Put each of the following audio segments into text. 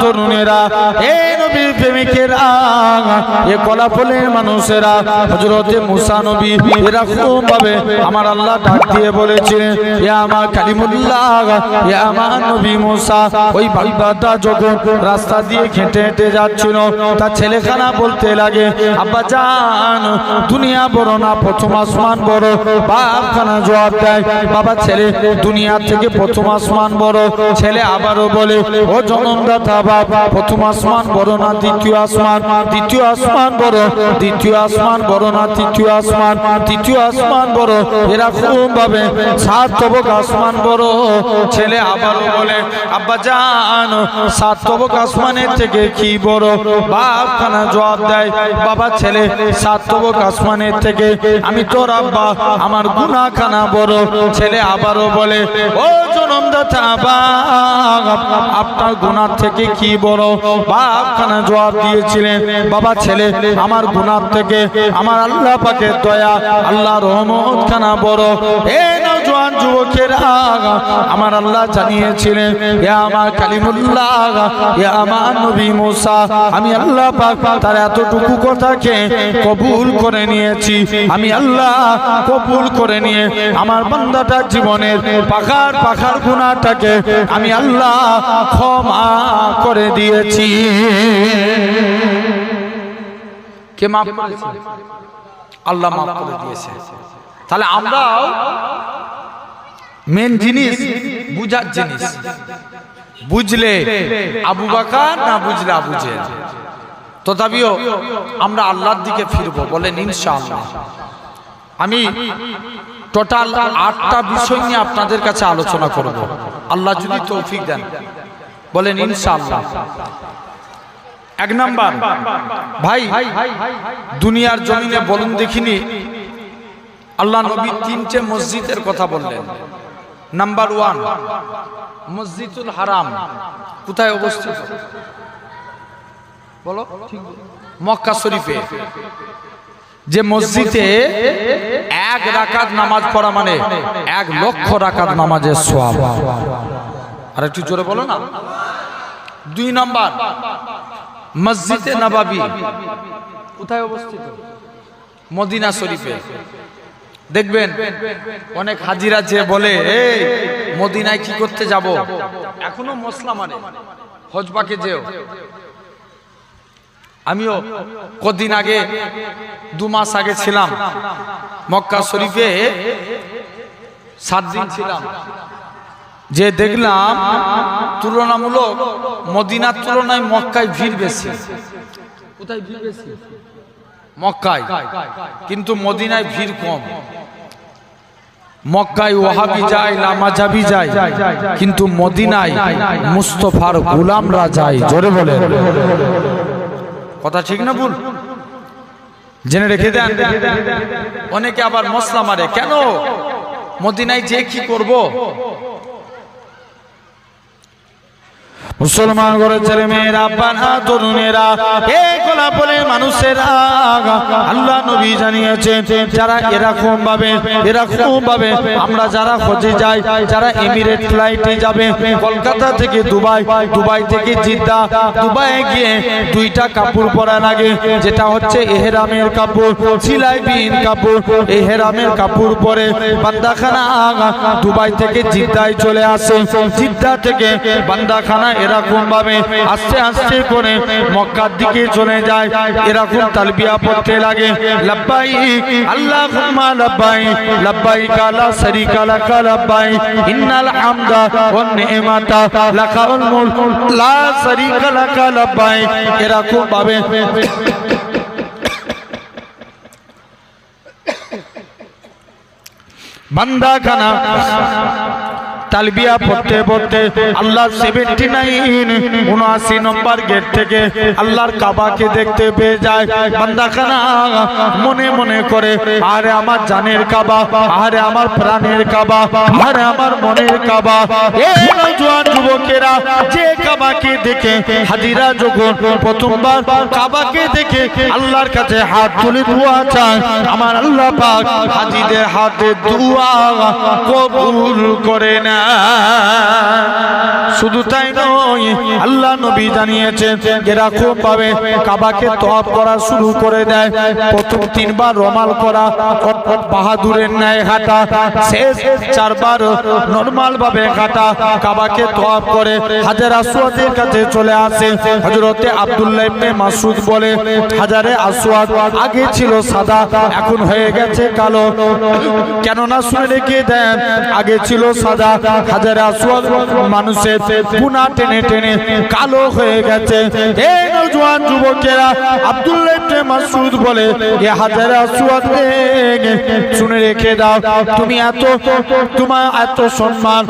তরুণেরা হে নবীর প্রেমিকেরা এ কলা ফুলের মানুষেরা হজরতে মুসা নবী এরকম ভাবে আমার আল্লাহ ডাক দিয়ে বলেছিলেন এ আমার কালিমুল্লাহ, এ আমার নবী মুসা। ওই ভাইবাটা যখন রাস্তা দিয়ে হেঁটে হেঁটে যাচ্ছিল, তার ছেলেখানা বলতে লাগে, আব্বা জান, দুনিয়া বড় না, প্রথম আসমান বড়। বাপখানা জবাব দেয়, বাবা ছেলে, দুনিয়া থেকে প্রথম আসমান বড়। ছেলে আবারও বলে, ও জনমদাতা বাপ, প্রথম আসমান বড় না আসমান আসমান বড় আসমান বড় না তৃতীয় আসমান তৃতীয় আসমান বড় এরকম ভাবে সাত তবক আসমান বড় ছেলে আবারও বলে, আব্বা তবক আসমানের থেকে কি বড় জবাব দেয়, বাবা ছেলে সাত তবক আসমানের থেকে আমি তোর আব্বা, আমার গুনা খানা বড় ছেলে আবারও বলে, ও জনমদাতা বাপ, আপনার গুনার থেকে কি বড় বাপ খানা জবাব দিয়েছিলেন, বাবা ছেলে, আমার গুনার থেকে আমার আল্লাহ পাকে দয়া, আল্লাহ রহমত খানা বড়। এ নজওয়ান যুবকেরা, আমার আল্লাহ জানিয়েছিলেন, এ আমার কালিমুল্লাহ, এ আমার নবী মুসা, আমি আল্লাহ পাক তার এতটুকু কথাকে কবুল করে নিয়েছি। আমি আল্লাহ কবুল করে নিয়ে আমার বান্দাটার জীবনের পাখার পাখার গুণাটাকে আমি আল্লাহ ক্ষমা করে দিয়েছি। কে মাফ? আল্লাহ মাফ করে দিয়েছে। তাহলে আমরাও মেন জিনিস, বুঝার জিনিস। বুঝলে আবু বাকা না বুঝলে আবু তথাপিও আমরা আল্লাহর দিকে ফিরবো, বলেন ইনশাআল্লাহ। আমি টোটাল আটটা বিষয় নিয়ে আপনাদের কাছে আলোচনা করব। আল্লাহ যদি তৌফিক দেন, বলেন ইনশাআল্লাহ। এক নাম্বার, ভাই, দুনিয়ার জমিনে বলুন দেখিনি, আল্লাহ নবী তিনটে মসজিদের কথা বললেন। নাম্বার ওয়ান মসজিদুল হারাম কোথায় অবস্থিত? বলো মক্কা শরীফে। যে মসজিদে এক রাকাত নামাজ পড়া মানে এক লক্ষ রাকাত নামাজের সোয়াব আর একটু জোরে বলো না। দুই নাম্বার, মসজিদে নবাবি। কোথায় অবস্থিত? মদিনা শরীফে। দেখবেন, অনেক হাজিরা যে বলে মদিনায় কি করতে যাব? এখনও মশলা মানে হজবাকে যেও। আমিও কদিন আগে, দু মাস আগে ছিলাম মক্কা শরীফে, সাত দিন ছিলাম। যে দেখলাম, তুলনামূলক মদিনার তুলনায় মক্কায় ভিড় বেশি। কোথায় ভিড় বেশি? মক্কায়। কিন্তু মদিনায় ভিড় কম। মক্কায় ওহাবি যায় লামাজাবি যায়। কিন্তু মদিনায় মুস্তফার গোলামরা যায়। জোরে বলে কথা ঠিক না ভুল? জেনে রেখে দেন। অনেকে আবার মশলা মারে। কেন? মদিনায় যে কি করব? মুসলমান ঘরের ছেলে মেয়েরা পানা তরুণেরা এ গোলাপলের মানুষেরা, আল্লাহ নবী জানিয়েছেন, যারা এরকম ভাবে এরকম ভাবে আমরা যারা খোঁজে যাই, যারা এমিরেট ফ্লাইটে যাবে, কলকাতা থেকে দুবাই দুবাই থেকে জিদ্দা, দুবাই গিয়ে দুইটা কাপড় পরা লাগে, যেটা হচ্ছে এহেরামের কাপড়, সিলাই বিন কাপড়, এহেরামের কাপড় পরে বান্দাখানা, দুবাই থেকে জিদ্দায় চলে আসে, জিদ্দা থেকে বান্দাখানা এরকম ভাবে আস্তে আস্তে করে মক্কার দিকে চলে যায়। এরকম তালবিয়া পড়তে লাগে। লাব্বাই, আল্লাহুম্মা লাব্বাই লাব্বাই কালা শরীকা লাকা লাব্বাই। ইন্নাল হামদা ওয়ান নি'মাতা, লাকাল মুলক, লা শরীকা লাকা লাব্বাই। এরকম ভাবে বান্দা খানা তালবিয়া পড়তে পড়তে আল্লাহ সেভেন্টি নাইন উনআশি নম্বর গেট থেকে আল্লাহর কাবাকে দেখতে পেয়ে যায়। বান্দাখানা মনে মনে করে, আরে আমার জানের কাবা, আরে আমার প্রাণের কাবা, আরে আমার মনের কাবা। যুবকেরা, যে কাবাকে দেখে হাজিরা যখন প্রথমবার কাবাকে দেখে আল্লাহর কাছে হাত তুলে দোয়া চায়, আমার আল্লাহ পাক হাজিদের হাতে দোয়া কবুল করে না শুধু তাই নয়, আল্লাহ নবী জানিয়েছেন এরকম ভাবে কাবাকে তপ করা শুরু করে দেয়। প্রথম তিনবার রমাল করা বাহাদুরের ন্যায় হাঁটা শেষ চারবার নর্মাল ভাবে হাঁটা কাবাকে তপ করে হাজার আসওয়াদের কাছে চলে আসে। হযরতে আব্দুল্লাহ ইবনে মাসুদ বলে, হাজারে আসওয়াদ আগে ছিল সাদা, এখন হয়ে গেছে কালো। কেননা শুনে রেখে দেন, আগে ছিল সাদা হাজারে আসওয়াদ মানুষের পুনা টেনে টেনে কালো হয়ে গেছে। এই নজওয়ান যুবকেরা আব্দুল্লাহ ইবনে বলে, এ হাজারে আসওয়াদ শুনে রেখে দাও, তুমি এত, তোমার এত সম্মান।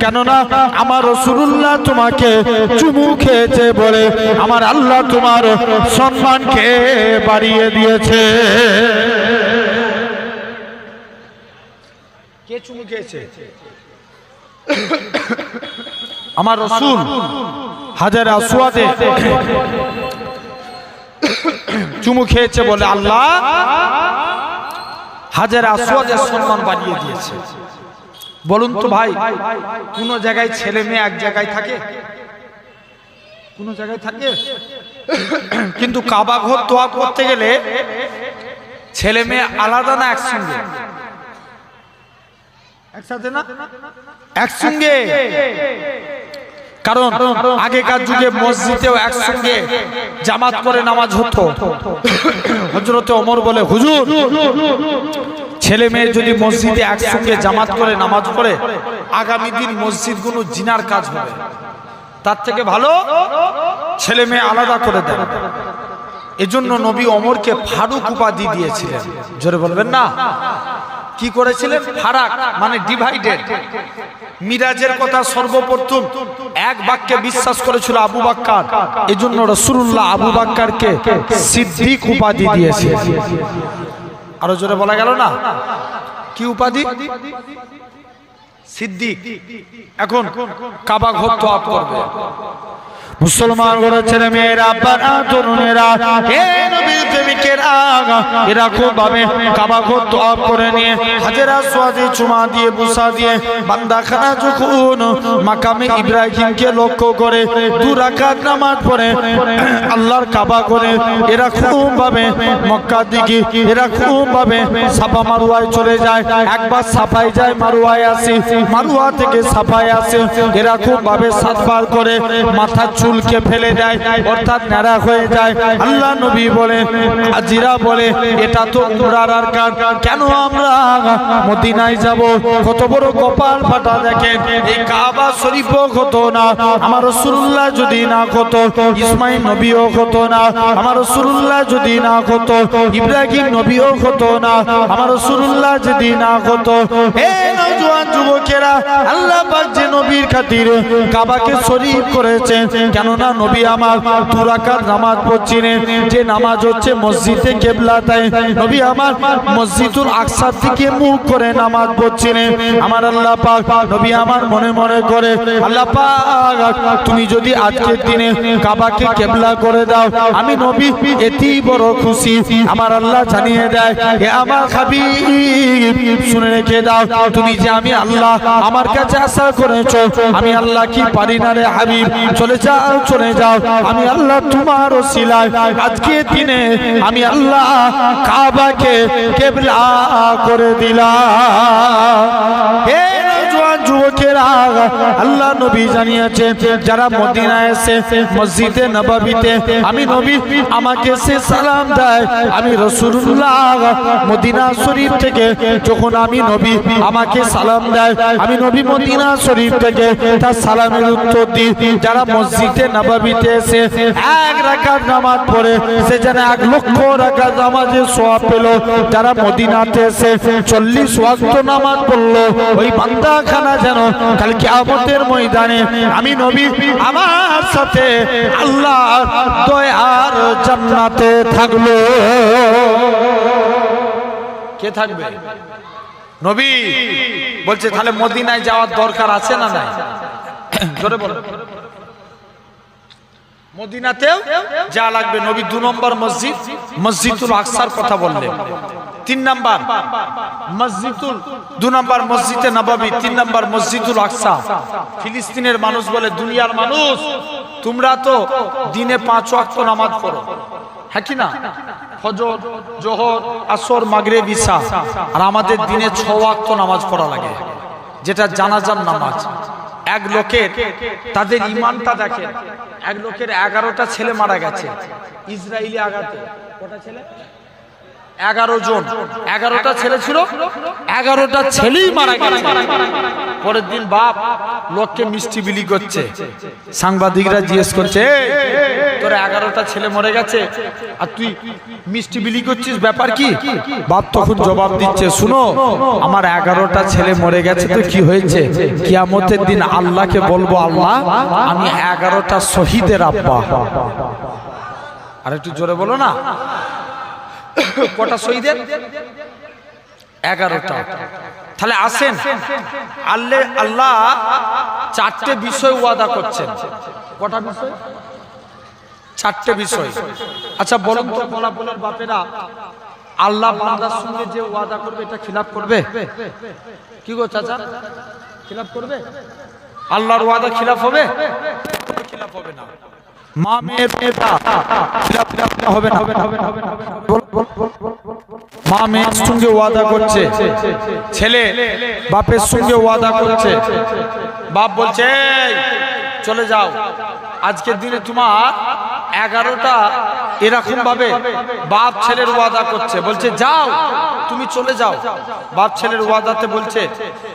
কেননা আমার রসুল্লাহ তোমাকে চুমু খেয়েছে বলে আমার আল্লাহ তোমার সম্মানকে বাড়িয়ে দিয়েছে। কে চুমু খেয়েছে? আমার রসুল হাজার আসওয়াদে চুমু খেয়েছে বলে আল্লাহ হাজার আসওয়াদের সম্মান বাড়িয়ে দিয়েছে। বলুন তো ভাই, কোন জায়গায় ছেলে মেয়ে এক জায়গায় থাকে? কোন জায়গায় থাকে? কিন্তু কাবা ঘর দোয়া করতে গেলে ছেলে মেয়ে আলাদা না একসঙ্গে? একসঙ্গে। কারণ আগেকার যুগে মসজিদেও একসঙ্গে জামাত করে নামাজ হতো। হজরতে অমর বলে, হুজুর, ছেলে মেয়ে যদি মসজিদে একসঙ্গে জামাত করে নামাজ পড়ে, আগামী দিন মসজিদগুলো জিনার কাজ হবে। তার থেকে ভালো ছেলে মেয়ে আলাদা করে দেন। এজন্য নবী অমরকে ফারুক উপাধি দিয়েছিলেন। জোরে বলবেন না? কি করেছিলেন? ফারাক মানে ডিভাইডেড মিরাজের কথা সর্বপ্রথম এক বাক্যে বিশ্বাস করেছিল আবু বাক্কার। এজন্য রসুল্লাহ আবু বাক্কারকে সিদ্দিক উপাধি দিয়েছে। আরও জোরে বলা গেল না? কি উপাধি? সিদ্দিক। এখন কাবা ঘর তো করবে। মুসলমান ঘরের ছেলে মেয়েরা পাড়া তরুণেরা খুব ভাবে লক্ষ্য করে কাবা করে এরা খুব ভাবে মক্কার দিকে খুব ভাবে সাফা মারুয়ায় চলে যায়, একবার সাফায় যায়, মারুয়ায় আসে, মারুয়া থেকে সাফায় আসে, এরা খুব ভাবে সাতবার করে, মাথা চুলকে ফেলে দেয়, অর্থাৎ ন্যাড়া হয়ে যায়। আল্লাহ নবী বলে আজিরা বলে, এটা তো উমরার আর কাজ কেন আমরা মদিনায় যাব? কত বড় কপাল ফাটা দেখেন। এই কাবা শরীফও হতো না, আমার রসুল্লাহ যদি না হতো, ইসমাইল নবীও হতো না, আমার রসুল্লাহ যদি না হতো, ইব্রাহিম নবীও হতো না, আমার রসুল্লাহ যদি না হতো। হে নওজোয়ান যুবকেরা, আল্লাহ পাক যে নবীর খাতিরে কাবাকে শরীফ করেছেন কেননা নবী আমার দুরাকাত নামাজ পড়ছিলেন। যে নামাজ হচ্ছে মসজিদে কেবলা, তাই নবী আমার মসজিদুল আকসার দিকে মুখ করে নামাজ পড়ছিলেন। আমার আল্লাহ পাক, নবী আমার মনে মনে করে, আল্লাহ পাক, তুমি যদি আজকের দিনে কাবাকে কেবলা করে দাও, আমি নবী এতেই বড় খুশি। আমার আল্লাহ জানিয়ে দেয় হে আমার হাবিব, শুনে রেখে দাও, তুমি যে আমি আল্লাহ আমার কাছে আশা করেছ, আমি আল্লাহ কি পারি না রে হাবিব? চলে যাও চলে যাও। আমি আল্লাহ তোমার ওসিলায়। আজকে দিনে আমি আল্লাহ কাবাকে কেবলা করে দিলাম। আল্লাহ নবী জানিয়েছেন যারা মদিনায় এসে মসজিদে নবাবিতে, আমি নবী, আমাকে সে সালাম দেয়। আমি রসুল্লাহ মদিনা শরীফ থেকে, যখন আমি নবী, আমাকে সালাম দেয়। আমি নবী মদিনা শরীফ থেকে, তার সালামের উত্তর দিই। যারা মসজিদে নবাবিতে এসে এক রাকাত নামাজ পড়ে, সে যেন এক লক্ষ রাকাত নামাজের সোয়াব পেল। যারা মদিনাতে এসে চল্লিশ ওয়াক্ত নামাজ পড়ল, ওই বান্দা খানা যেন কাল কিয়ামতের ময়দানে আমি নবী আমার সাথে আল্লাহ দয়ার জান্নাতে থাকল কে থাকবে? নবী বলছে, তাহলে মদিনায় যাওয়ার দরকার আছে না নাই? জোরে বলো। মদিনাতেও যা লাগবে। নবী দু নম্বর মসজিদ, মসজিদুল আকসার কথা বললেন। তিন নাম্বার মসজিদুল, দু নাম্বার মসজিদে নবাবি তিন নাম্বার মসজিদুল আকসা। ফিলিস্তিনের মানুষ বলে, দুনিয়ার মানুষ, তোমরা তো দিনে পাঁচ ওয়াক্ত নামাজ পড়ো। হ্যাঁ কি না? ফজর, জোহর, আসর, মাগরিব, ঈশা। আর আমাদের দিনে ছ ওয়াক্ত নামাজ পড়া লাগে, যেটা জানাজার নামাজ। এক লোকের, তাদের ইমানটা দেখে এক লোকের এগারোটা ছেলে মারা গেছে ইসরায়েলি আঘাতে। কটা ছেলে? এগারো জন। এগারোটা ছেলে ছিল। এগারোটা ছেলেই মারা গেছে। পরের দিন বাপ লোককে মিষ্টি বিলি করছে। সাংবাদিকরা জিজ্ঞেস করছে "এই, তোর এগারোটা ছেলে মরে গেছে। আর তুই মিষ্টি বিলি করছিস? ব্যাপার কি? বাপ তখন জবাব দিচ্ছে শুনো আমার এগারোটা ছেলে মরে গেছে তো কি হয়েছে? কিয়ামতের দিন আল্লাহকে বলব আল্লাহ আমি এগারোটা শহীদের আব্বা। আর একটু জোরে বলো না? কটা শহীদের? এগারোটা। তাহলে আসেন। আল্লাহ আল্লাহ চারটে বিষয় ওয়াদা করছেন। কটা বিষয়? চারটে বিষয়। আচ্ছা বলুন তো। বলা বলার বাপেরা আল্লাহ বান্দার সঙ্গে যে ওয়াদা করবে এটা খিলাফ করবে? কি গো চাচা? খিলাফ করবে? আল্লাহর ওয়াদা খিলাফ হবে? খিলাফ হবে না। মা মেয়ের মেয়েটা হবে না হবে না হবে না, হবে। মা মেয়ের সঙ্গে ওয়াদা করছে। ছেলে, বাপের সঙ্গে ওয়াদা করছে। বাপ বলছে চলে যাও। আজকের দিনে তোমার এগারোটা এরকম ভাবে বাপ ছেলের ওয়াদা করছে। বলছে, যাও, তুমি চলে যাও। বাপ ছেলের ওয়াদাতে বলছে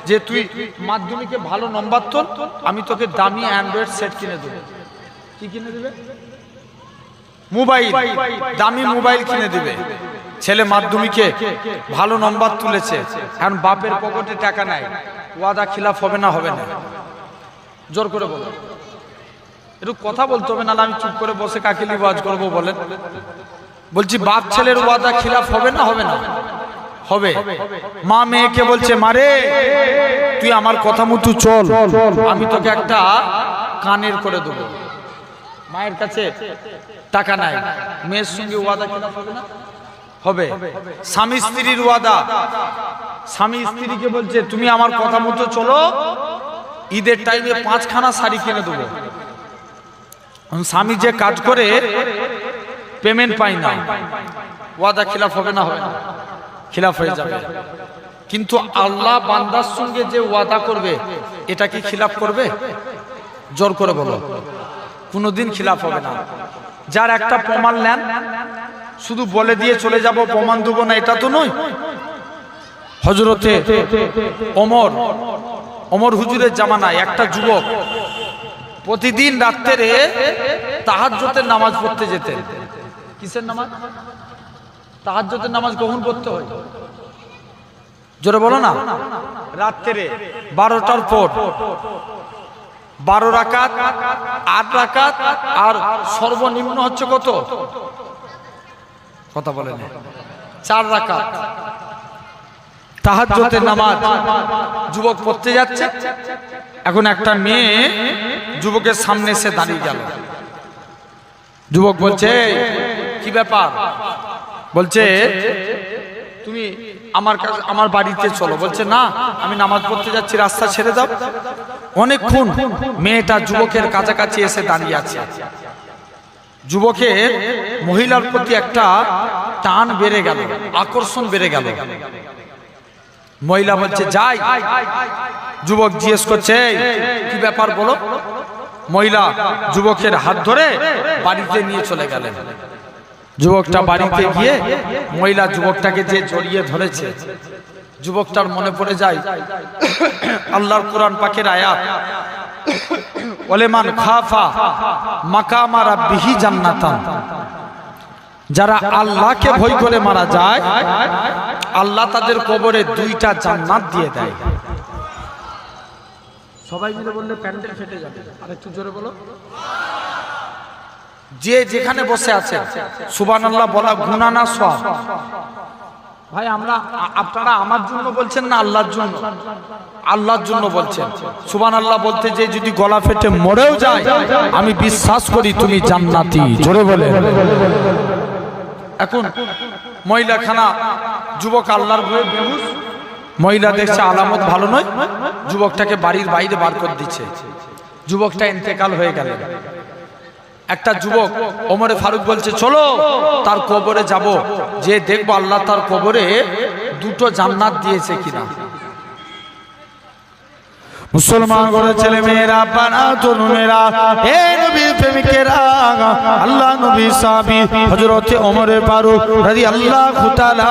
যে, তুই মাধ্যমিকে ভালো নম্বর তোল আমি তোকে দামি অ্যান্ড্রয়েড সেট কিনে দেবো। কি কিনে দেবে? মোবাইল দামি মোবাইল কিনে দিবে। ছেলে মাধ্যমিকে ভালো নম্বর তুলেছে। এখন বাপের পকেটে টাকা নাই। ওয়াদা খিলাফ হবে না হবে না। জোর করে বলো। একটু কথা বলতে হবে না আমি চুপ করে বসে কাকিলি ওয়াজ করব বলেন? বলছি বাপ ছেলের ওয়াদা খিলাফ হবে না হবে না? হবে। মা মেয়েকে বলছে মারে তুই আমার কথা মতো চল। আমি তোকে একটা কানের করে দেবো। মায়ের কাছে টাকা নাই। মেয়ের সঙ্গে ওয়াদা খিলাফ হবে না? হবে। স্বামী স্ত্রীর ওয়াদা। স্বামী স্ত্রীকে বলছে, তুমি আমার কথা মতো চলো। ঈদের টাইমে পাঁচখানা শাড়ি কিনে দেবো। স্বামী যে কাজ করে পেমেন্ট পাই না। ওয়াদা খিলাফ হবে না হবে না। খিলাফ হয়ে যাবে। কিন্তু আল্লাহ বান্দার সঙ্গে যে ওয়াদা করবে, এটা কি খিলাফ করবে? জোর করে বলো। কোনোদিন খিলাফ হবে না। যার একটা প্রমাণ নেন, শুধু বলে দিয়ে চলে যাব, প্রমাণ দেবো না, এটা তো নয়। হজরতে অমর অমর হুজুরের জামানায় একটা যুবক প্রতিদিন রাত্রে তাহাজ্জতের নামাজ পড়তে যেতেন। কিসের নামাজ? তাহাজ্জতের নামাজ কখন পড়তে হয়। জোরে বলো না। রাত্রে বারোটার পর বারো রাকাত, আট রাকাত, আর সর্বনিম্ন হচ্ছে কত? কথা বলেন। চার রাকাত। তাহাজ্জতের নামাজ। যুবক পড়তে যাচ্ছে। এখন একটা মেয়ে যুবকের সামনে এসে দাঁড়িয়ে গেল। যুবক বলছে কি ব্যাপার? বলছে, তুমি আমার কাছে আমার বাড়িতে চলো। বলছে, না, আমি নামাজ পড়তে যাচ্ছি, রাস্তা ছেড়ে দাও। অনেকক্ষণ মেয়েটা যুবকের কাছাকাছি এসে দাঁড়িয়ে আছে। যুবকের মহিলার প্রতি একটা টান বেড়ে গেল, আকর্ষণ বেড়ে গেল। মহিলা বলছে, যাই। যুবক জিজ্ঞেস করছে কি ব্যাপার বলো? মহিলা যুবকের হাত ধরে বাড়িতে নিয়ে চলে গেলেন। যুবকটা বাড়িতে গিয়ে মহিলা যুবকটাকে যে জড়িয়ে ধরেছে যুবকটার মনে পড়ে যায় আল্লাহর কোরআন পাকের আয়াত ওলেমান খাফা মাকামা রাব্বিহি জান্নাতান। যারা আল্লাহকে ভয় করে মারা যায় আল্লাহ তাদের কবরে দুইটা জান্নাত দিয়ে দেয়। সবাই মিলে বললে প্যান্ডেল ফেটে যাবে। আর একটু জোরে বলো। যে যেখানে বসে আছে সুবান আল্লাহ বলা গুণা না সব ভাই, আমরা আপনারা আমার জন্য বলছেন না আল্লাহর জন্য? আল্লাহর জন্য বলছেন। সুবান আল্লাহ বলতে যে যদি গলা ফেটে মরেও যায়, আমি বিশ্বাস করি তুমি জান্নাতি। জোরে বলে এখন মহিলাখানা, যুবক আল্লাহর ভয়ে বেহুশ। মহিলা দেখছে আলামত ভালো নয়, যুবকটাকে বাড়ির বাইরে বার করে দিচ্ছে। যুবকটা ইন্তেকাল হয়ে গেল। একটা যুবক ওমরে ফারুক বলছে, চলো, তার কবরে যাব। যে দেখব আল্লাহ তার কবরে দুটো জান্নাত দিয়েছে কিনা। মুসলমান ছেলে মেয়েরা, বানা তরুণেরা হে নবীর প্রেমিকেরা। আল্লাহ নবী সাহাবী হযরত ফারুক তাআলা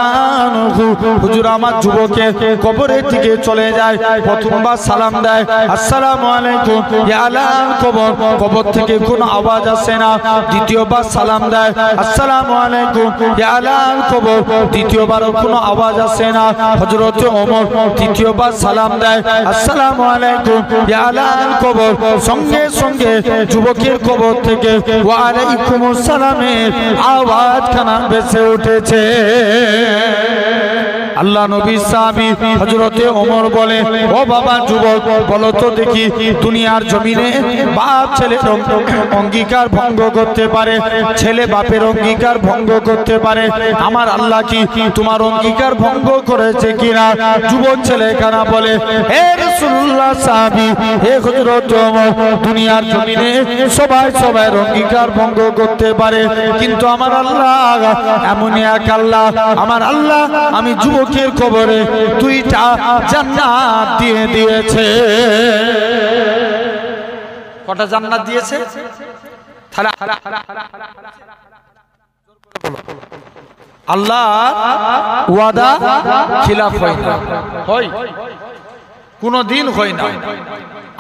হুজুর আমার যুবকে কবরের দিকে চলে যায়, প্রথমবার সালাম দেয়, আসসালামু আলাইকুম, ইয়া কবর। কবর থেকে কোনো আওয়াজ আসে না। দ্বিতীয়বার সালাম দেয়, আসসালামু আলাইকুম, ইয়া কবর। দ্বিতীয়বারও আওয়াজ আসে না। হযরত ওমর তৃতীয়বার সালাম দেয়, আসসালামু আলাইকুম, ইয়া কবর। সঙ্গে সঙ্গে যুবকের কবর থেকে ওয়ালাইকুম সালামের আওয়াজ খানা ভেসে উঠেছে। আল্লাহ নবী সাহাবী হযরতে ওমর বলে, ও বাবা যুবক, বলো তো দেখি দুনিয়ার জমিনে বাপ ছেলে অঙ্গীকার ভঙ্গ করতে পারে, ছেলে বাপের অঙ্গীকার ভঙ্গ করতে পারে, আমার আল্লাহ কি তোমার অঙ্গীকার ভঙ্গ করেছে কিনা? যুবক ছেলে কানা বলে, হে রাসূলুল্লাহ সাহাবী, হে হযরত ওমর, দুনিয়ার জমিনে সবাই সবাই অঙ্গীকার ভঙ্গ করতে পারে, কিন্তু আমার আল্লাহ এমনই এক আল্লাহ, আমার আল্লাহ আমি যুবকের কবরে দুইটা জান্নাত দিয়ে দিয়েছে। কটা জান্নাত দিয়েছে? আল্লাহ ওয়াদা খিলাফ হয় না। হয়। কোনো দিন হয় না।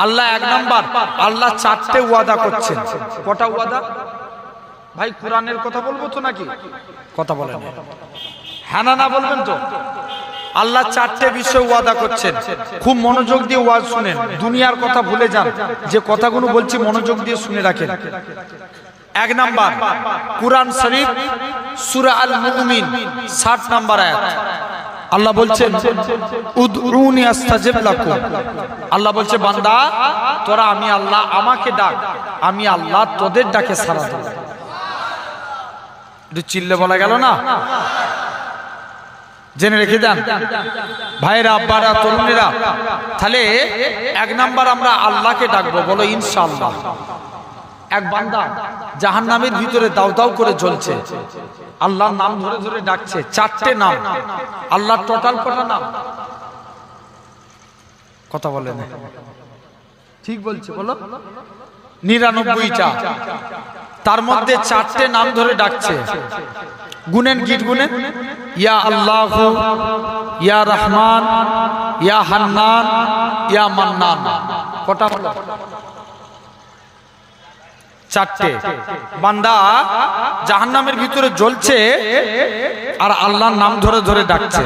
আল্লাহ এক নাম্বার, আল্লাহ চারটে ওয়াদা করছেন। কটা ওয়াদা? ভাই, কোরআনের কথা বলব তো নাকি? কথা বলেন। হ্যাঁ না বলবেন তো? আল্লাহ চারটে বিষয় ওয়াদা করছেন। খুব মনোযোগ দিয়ে ওয়াজ শুনেন। দুনিয়ার কথা ভুলে যান। যে কথাগুলো বলছি মনোযোগ দিয়ে শুনে রাখেন। এক নাম্বার, কুরআন শরীফ, সুরা আল মুমিন 60 নাম্বার আয়াত। আল্লাহ বলছেন, উদউনি আস্তাজিব লাকুম। আল্লাহ বলছে, বান্দা, তোরা আমি আল্লাহ, আমাকে ডাক। আমি আল্লাহ তোদের ডাকে সাড়া দেব। একটু চিল্লে বলা গেল না? জেনে রেখে দেন। ভাইরা, আব্বারা, তরুণেরা, তাহলে এক নাম্বার আমরা আল্লাহকে ডাকবো, বলো ইনশাআল্লাহ। এক বান্দা জাহান নামের ভিতরে দাও দাও করে জ্বলছে। আল্লাহর নাম ধরে ধরে ডাকছে, চারটে নাম। আল্লাহর টোটাল কটা নাম? কথা বলে না। ঠিক বলছে, বলো। নিরানব্বইটা। তার মধ্যে চারটে নাম ধরে ডাকছে। গুনেন গিট গুনেন ইয়া আল্লাহ, ইয়া রহমান, ইয়া হান্নান, ইয়া মান্নান। কটা হলো চারটে। বান্দা জাহান্নামের ভিতরে জ্বলছে আর আল্লাহর নাম ধরে ধরে ডাকছে।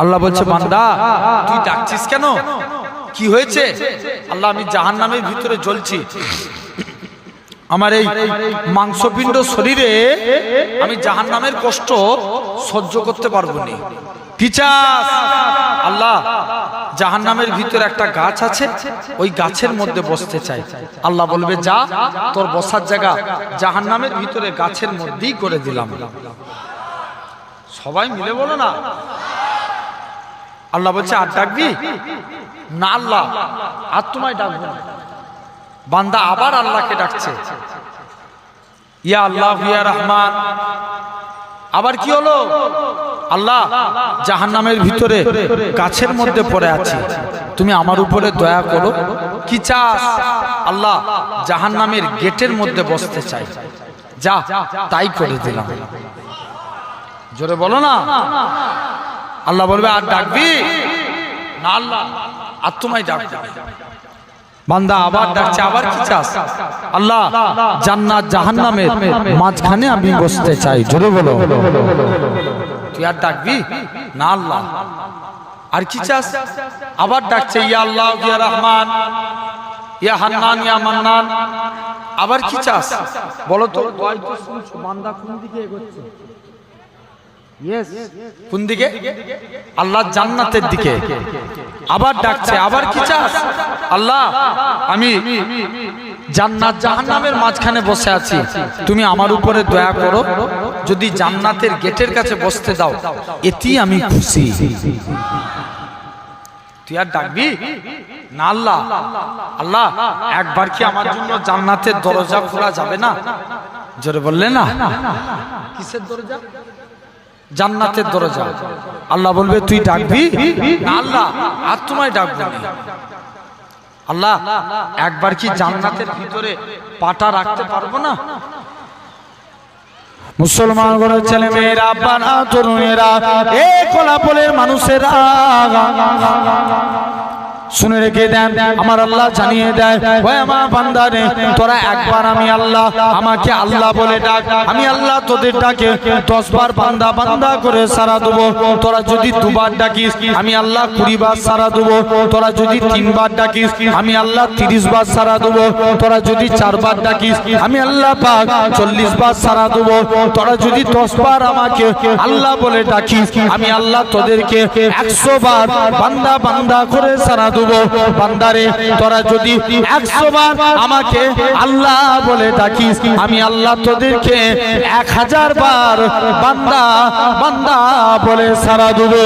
আল্লাহ বলছে, বান্দা, তুই ডাকছিস কেন? কি হয়েছে? আল্লাহ, আমি জাহান্নামের ভিতরে জ্বলছি। আমার এই মাংসপিণ্ড শরীরে আমি জাহান নামের কষ্ট সহ্য করতে পারব না। কি আল্লাহ জাহান নামের ভিতরে একটা গাছ আছে, ওই গাছের মধ্যে বসতে চাই। আল্লাহ বলবে, যা, তোর বসার জায়গা জাহান নামের ভিতরে গাছের মধ্যেই করে দিলাম। সবাই মিলে বলো না আল্লাহ বলছে, আর ডাকবি? না, আল্লাহ। আর তোমায় ডাকবো বান্দা আবার আল্লাহকে ডাকছে। ইয়া আল্লাহ, ইয়া রহমান। আবার কি হলো? আল্লাহ, জাহান্নামের ভিতরে, গাছের মধ্যে পড়ে আছি। তুমি আমার উপরে দয়া করো। কি চাস? আল্লাহ, জাহান্নামের গেটের মধ্যে বসতে চাই। যা, তাই করে দিলাম। জোরে বলো না। আল্লাহ বলবে, আর ডাকবি? না, আল্লাহ। আর তোমায় ডাকবে। বান্দা আবার ডাকছে, আবার কি চাস? আল্লাহ, জান্নাত জাহান্নামের মাঝখানে আমি বসতে চাই। জোরে বলো। তুই আর ডাকবি? না, আল্লাহ। আর কি চাস? আবার ডাকছে, ইয়া আল্লাহ, ইয়া রহমান, ইয়া হান্নান, ইয়া মান্নান। আবার কি চাস? বলো তো। বান্দা কোন দিকে এগোচ্ছে? কোন দিকে? আল্লাহ জান্নাতের দিকে। আবার ডাকছে, আবার কি চাস? আল্লাহ, আমি জান্নাত জাহান্নামের মাঝখানে বসে আছি। তুমি আমার উপরে দয়া করো। যদি জান্নাতের গেটের কাছে বসতে দাও এতেই আমি খুশি। তুই আর ডাকবি? না আল্লাহ। আল্লাহ, একবার কি আমার জন্য জান্নাতের দরজা খোলা যাবে না? জোরে বললে না? কিসের দরজা? জান্নাতের দরজা। আল্লাহ বলবে, তুই ডাকবি? আল্লাহ, আর তোমায় ডাকবো। আল্লাহ, একবার কি জান্নাতের ভিতরে পাটা রাখতে পারব না? মুসলমান গড়ের ছেলে মেয়েরা বানা তরুণেরা, এ কোলাপলের মানুষেরা। শুনে রেখে দেন, আমার আল্লাহ জানিয়ে দেয় ওই আমার বান্দারে, তোরা একবার আমি আল্লাহ, আমাকে আল্লাহ বলে ডাক, আমি আল্লাহ তোদের ডাকে দশ বার বান্দা বান্দা করে সারা দেবো, তোরা যদি দুবার ডাকিস, আমি আল্লাহ কুড়ি বার সারা দেবো, তোরা যদি তিনবার ডাকিস, আমি আল্লাহ তিরিশ বার সারা দেবো, তোরা যদি চারবার ডাকিস, আমি আল্লাহ পাক চল্লিশ বার সারা দেবো, তোরা যদি দশ বার আমাকে আল্লাহ বলে ডাকিস, আমি আল্লাহ তোদেরকে একশো বার বান্দা বান্দা করে সারা দেবো বান্দারে, তোরা যদি একশো বার আমাকে আল্লাহ বলে ডাকিস, আমি আল্লাহ তোদেরকে এক হাজার বার বান্দা বান্দা বলে সারা দেবো।